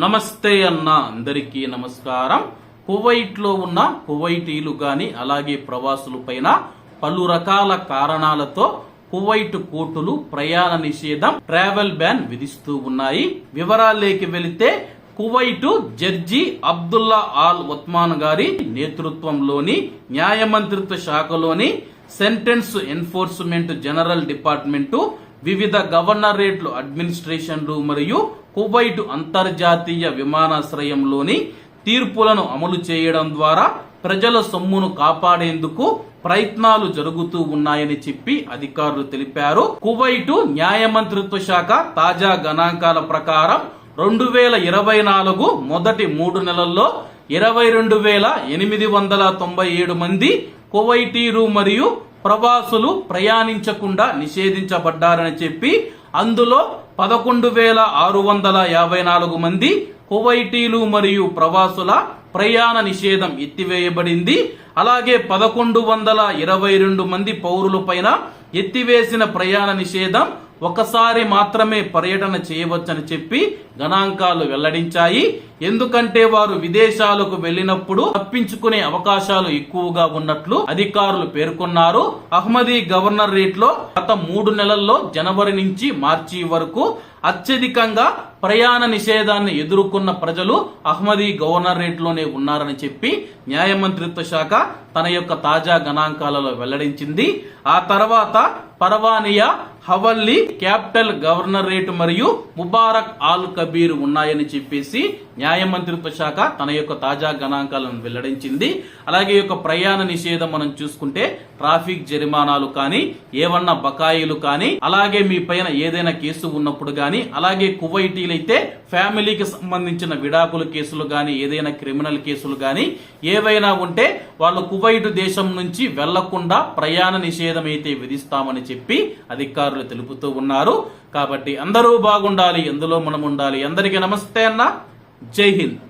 నమస్తే అన్న అందరికీ నమస్కారం. కువైట్లో ఉన్న కువైటీలు గాని అలాగే ప్రవాసులు పైన పలు రకాల కారణాలతో కువైట్ కోర్టులు ప్రయాణ నిషేధం ట్రావెల్ బ్యాన్ విధిస్తూ ఉన్నాయి. వివరాలేకి వెళితే Kuwait judge Abdullah Al Othman గారి నేతృత్వంలోని న్యాయ మంత్రిత్వ శాఖలోని సెంటెన్స్ ఎన్ఫోర్స్మెంట్ జనరల్ డిపార్ట్మెంటు వివిధ గవర్నరేట్లు అడ్మినిస్ట్రేషన్లు మరియు కువైట్ అంతర్జాతీయ విమానాశ్రయంలోని తీర్పులను అమలు చేయడం ద్వారా ప్రజల సొమ్మును కాపాడేందుకు ప్రయత్నాలు జరుగుతూ ఉన్నాయని చెప్పి అధికారులు తెలిపారు. కువైటు న్యాయ మంత్రిత్వ శాఖ తాజా గణాంకాల ప్రకారం రెండు వేల ఇరవై నాలుగు మొదటి మూడు నెలల్లో ఇరవై రెండు వేల ఎనిమిది వందల తొంభై ఏడు మంది కువైటీలు మరియు ప్రవాసులు ప్రయాణించకుండా నిషేధించబడ్డారని చెప్పి అందులో పదకొండు వేల ఆరు వందల యాభై నాలుగు మంది కువైటీలు మరియు ప్రవాసుల ప్రయాణ నిషేధం ఎత్తివేయబడింది. అలాగే పదకొండు వందల ఇరవై రెండు మంది పౌరులపైన ఎత్తివేసిన ప్రయాణ నిషేధం ఒకసారి మాత్రమే పర్యటన చేయవచ్చని చెప్పి గణాంకాలు వెల్లడించాయి. ఎందుకంటే వారు విదేశాలకు వెళ్ళినప్పుడు తప్పించుకునే అవకాశాలు ఎక్కువగా ఉన్నట్లు అధికారులు పేర్కొన్నారు. అహ్మదీ గవర్నర్ రేట్లో గత మూడు నెలల్లో జనవరి నుంచి మార్చి వరకు అత్యధికంగా ప్రయాణ నిషేధాన్ని ఎదుర్కొన్న ప్రజలు అహ్మదీ గవర్నరేట్లోనే ఉన్నారని చెప్పి న్యాయ మంత్రిత్వ శాఖ తన యొక్క తాజా గణాంకాలలో వెల్లడించింది. ఆ తర్వాత పర్వానియా హవల్లీ క్యాపిటల్ గవర్నరేట్ మరియు ముబారక్ ఆల్ కబీర్ ఉన్నాయని చెప్పేసి న్యాయమంత్రిత్వ శాఖ తన యొక్క తాజా గణాంకాలను వెల్లడించింది. అలాగే యొక్క ప్రయాణ నిషేధం మనం చూసుకుంటే ట్రాఫిక్ జరిమానాలు కానీ ఏవన్నా బకాయిలు కానీ అలాగే మీ పైన ఏదైనా కేసు ఉన్నప్పుడు కానీ అలాగే కువైటీలైతే ఫ్యామిలీకి సంబంధించిన విడాకుల కేసులు కానీ ఏదైనా క్రిమినల్ కేసులు కానీ ఏవైనా ఉంటే వాళ్ళు కువైట్ దేశం నుంచి వెళ్ళకుండా ప్రయాణ నిషేధం అయితే విధిస్తామని చెప్పి అధికారులు తెలుపుతూ ఉన్నారు. కాబట్టి అందరూ బాగుండాలి ఎందులో మనం ఉండాలి అందరికీ నమస్తే అన్న. జై హింద్.